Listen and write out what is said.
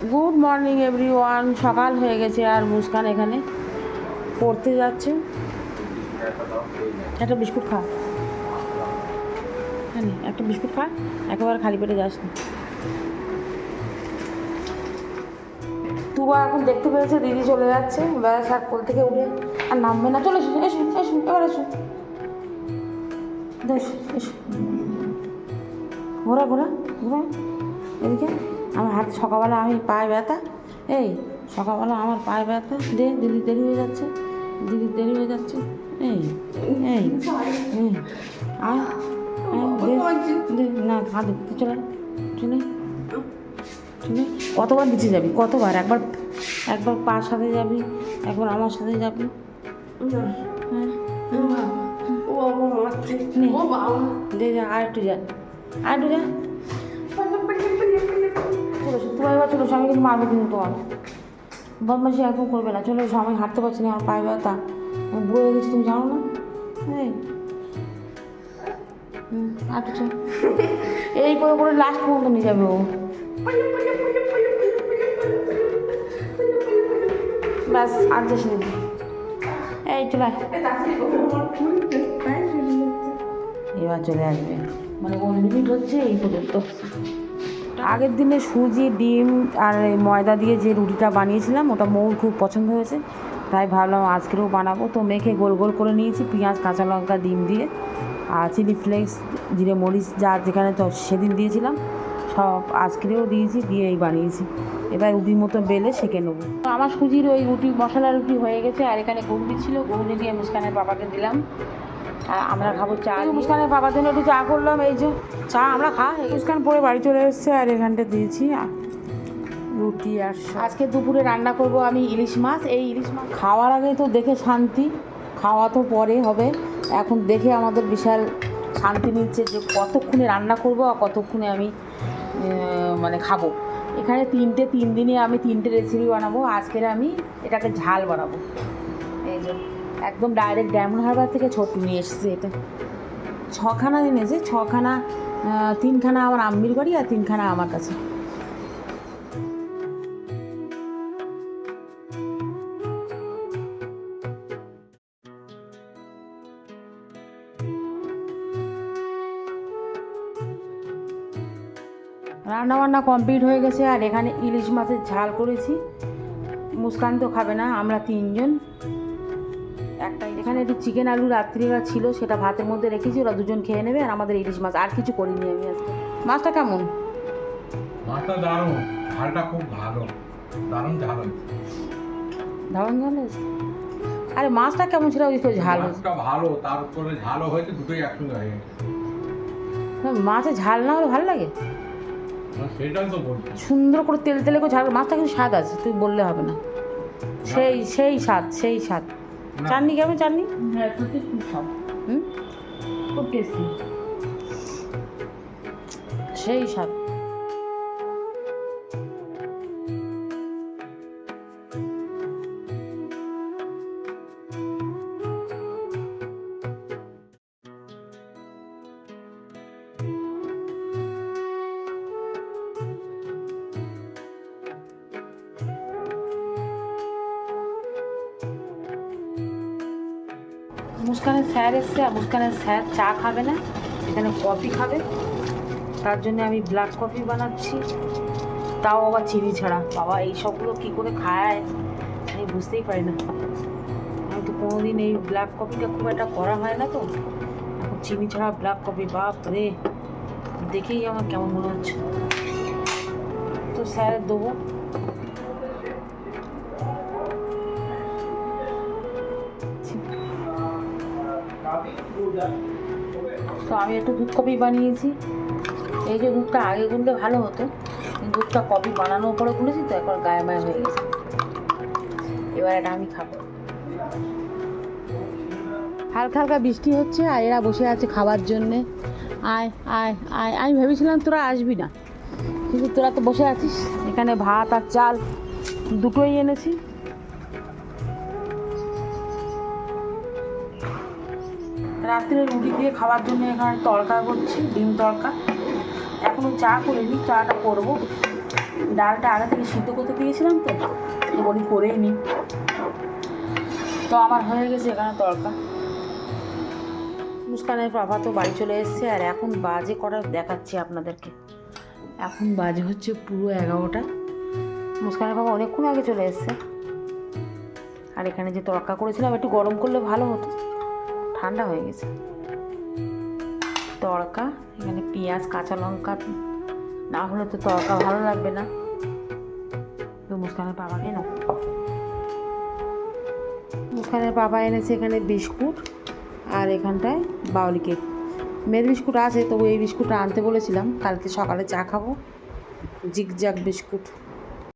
Good morning everyone সকাল হয়ে গেছে আর মুস্কান এখানে পড়তে যাচ্ছে। একটা বিস্কুট খা। হ্যাঁ একটা বিস্কুট খা। একেবারে খালি পেটে যাস না। তুবা এখন দেখতে পেয়েছে, দিদি চলে যাচ্ছে। বেলা সাত কোল থেকে উঠে আর নামবে না। চলে এসো এসো এসো, এবার এসো। এসো। ঘোরা ঘোরা ঘোরা। এদিকে। আমার হাত সকালবেলা আমি পায়ে ব্যথা। এই সকালবেলা আমার পায়ে ব্যথা দে দিদি দেরি হয়ে যাচ্ছে দিদি দেরি হয়ে যাচ্ছে। এই এই দে, না কাঁদে চলে চলে চলে কতবার নিচে যাবি? কতবার? একবার একবার পার সাথে যাবি একবার আমার সাথে যাবি। হ্যাঁ নে। দে যা আর একটু যা আর একটু যা। তোমার এবার চলো এসো, আমি কিন্তু মারবো কিন্তু তোমার বদমাসি একদম করবে না। চলো এসো আমি হাঁটতে পারছি না আমার পায়ে ব্যথা। বুড়ো হয়ে গেছি তুমি জানো না? এই। করে করে লাস্ট পর্যন্ত নিয়ে যাবে ও। ব্যাস আর যাস এই চলে। এবার চলে আসবে। মানে ওর লিমিট হচ্ছে এই পর্যন্ত। আগের দিনে সুজি, ডিম আর ময়দা দিয়ে যে রুটিটা বানিয়েছিলাম, ওটা মৌর খুব পছন্দ হয়েছে। তাই ভাবলাম আজকেও বানাবো। তো মেখে গোল গোল করে নিয়েছি, পেঁয়াজ, কাঁচা লঙ্কা, ডিম দিয়ে। আর চিলি ফ্লেক্স, জিরে মরিচ, যা যেখানে তো সেদিন দিয়েছিলাম, সব আজকেও দিয়েছি দিয়ে এই বানিয়েছি। এবার রুটির মতো বেলে সেঁকে নেব। আমার সুজির ওই রুটি, মশলা রুটি হয়ে গেছে, আর এখানে ঘুগনি ছিল ঘুগনি দিয়ে মুস্কানের বাবাকে দিলাম। আর আমরা খাব চা মুস্কানের বাবার জন্য একটু চা করলাম এই যে চা আমরা খা মুস্কান পরে বাড়ি চলে এসেছে আর এখানটা দিয়েছি রুটি আর আজকে দুপুরে রান্না করব আমি ইলিশ মাছ এই ইলিশ মাছ খাওয়ার আগে তো দেখে শান্তি খাওয়া তো পরে হবে। এখন দেখে আমাদের বিশাল শান্তি মিলছে যে কতক্ষণে রান্না করব আর কতক্ষণে আমি মানে খাব। এখানে তিনটে তিন দিনে আমি তিনটে রেসিপি বানাবো আজকের আমি এটাকে ঝাল বানাবো। এই যে একদম ডাইরেক্ট ডায়মন্ড হারবার থেকে ছোট নিয়ে এসেছে এটা। ছখানা এনেছে, ছখানা তিনখানা আমার আম্মির বাড়ি আর তিনখানা আমার কাছে। রান্না বান্না কমপ্লিট হয়ে গেছে আর এখানে ইলিশ মাছের ঝাল করেছি। মুস্কান তো খাবে না, আমরা তিনজন। একটা এখানে একটু চিকেন আলু রাত্রিবেলা ছিল সেটা ভাতের মধ্যে রেখেছি ওরা দুজন খেয়ে নেবে আর আমাদের ইলিশ মাছ। আর কিছু করিনি আমি আজকে। মাছটা কেমন? মাছটা দারুণ। ঝালটা খুব ভালো। দারুণ ঝাল হয়েছে। দারুণ ঝাল হয়েছে? আরে মাছটা কেমন ছিল? ওই তো ঝাল মাছটা ভালো। তার উপরে ঝালও হয়েছে দুটোই একসঙ্গে হয়ে মাছে ঝাল না হলে ভালো লাগে? সুন্দর করে তেল তেলে করে ঝাল মাছটা কিন্তু স্বাদ আছে তুই বললে হবে না। সেই সেই স্বাদ সেই স্বাদ। চাটনি কেমন চাটনি হ্যাঁ খুব টেস্টি সেই স্বাদ। মুস্কানের স্যার এসছে আর মুস্কানের স্যার চা খাবে না, এখানে কফি খাবে। তার জন্য আমি ব্ল্যাক কফি বানাচ্ছি। তাও আবার চিনি ছাড়া। বাবা, এই সবগুলো কী করে খায়? আমি বুঝতেই পারি না। আমি তো কোনোদিন এই ব্ল্যাক কফিটা খুব একটা করা হয় না তো। চিনি ছাড়া ব্ল্যাক কফি, বাপ রে। দেখেই আমার কেমন মনে হচ্ছে। তো স্যার দেবো। তো আমি একটু দুধ কপি বানিয়েছি। এই যে দুধটা আগে গুনলে ভালো হতো দুধটা কপি বানানোর পরে গুলেছি তো এখন গায়ে মায়ে হয়ে গেছে। এবার এটা আমি খাব। হালকা হালকা বৃষ্টি হচ্ছে, আর এরা বসে আছে খাবার জন্যে। আয় আয় আয়, আমি ভেবেছিলাম তোরা আসবি না, কিন্তু তোরা তো বসে আছিস। এখানে ভাত আর চাল দুটোই এনেছি। রাত্রে রুটি দিয়ে খাওয়ার জন্য এখানে তড়কা করছি, ডিম তড়কা এখনও চা করিনি, চাটা করব। ডালটা আগে থেকে সিদ্ধ করতে দিয়েছিলাম তো বলি করেই নি। তো আমার হয়ে গেছে এখানে তড়কা মুস্কানের বাবা তো বাড়ি চলে এসেছে, আর এখন বাজে করা দেখাচ্ছি আপনাদেরকে। এখন বাজে হচ্ছে পুরো এগারোটা। মুস্কানের বাবা অনেকক্ষণ আগে চলে এসেছে। আর এখানে যে তড়কা করেছিলাম, একটু গরম করলে ভালো হতো। ঠান্ডা হয়ে গেছে। তড়কা, এখানে পেঁয়াজ, কাঁচা লঙ্কা, না হলে তো তড়কা ভালো লাগবে না। তো মুস্কানের বাবাকে না মুস্কানের বাবা এনেছে এখানে বিস্কুট আর এখানটায় বাউলি কেক। মেয়ের বিস্কুট আছে, তবু এই বিস্কুটটা আনতে বলেছিলাম, কালকে সকালে চা খাব। Zigzag biscuit.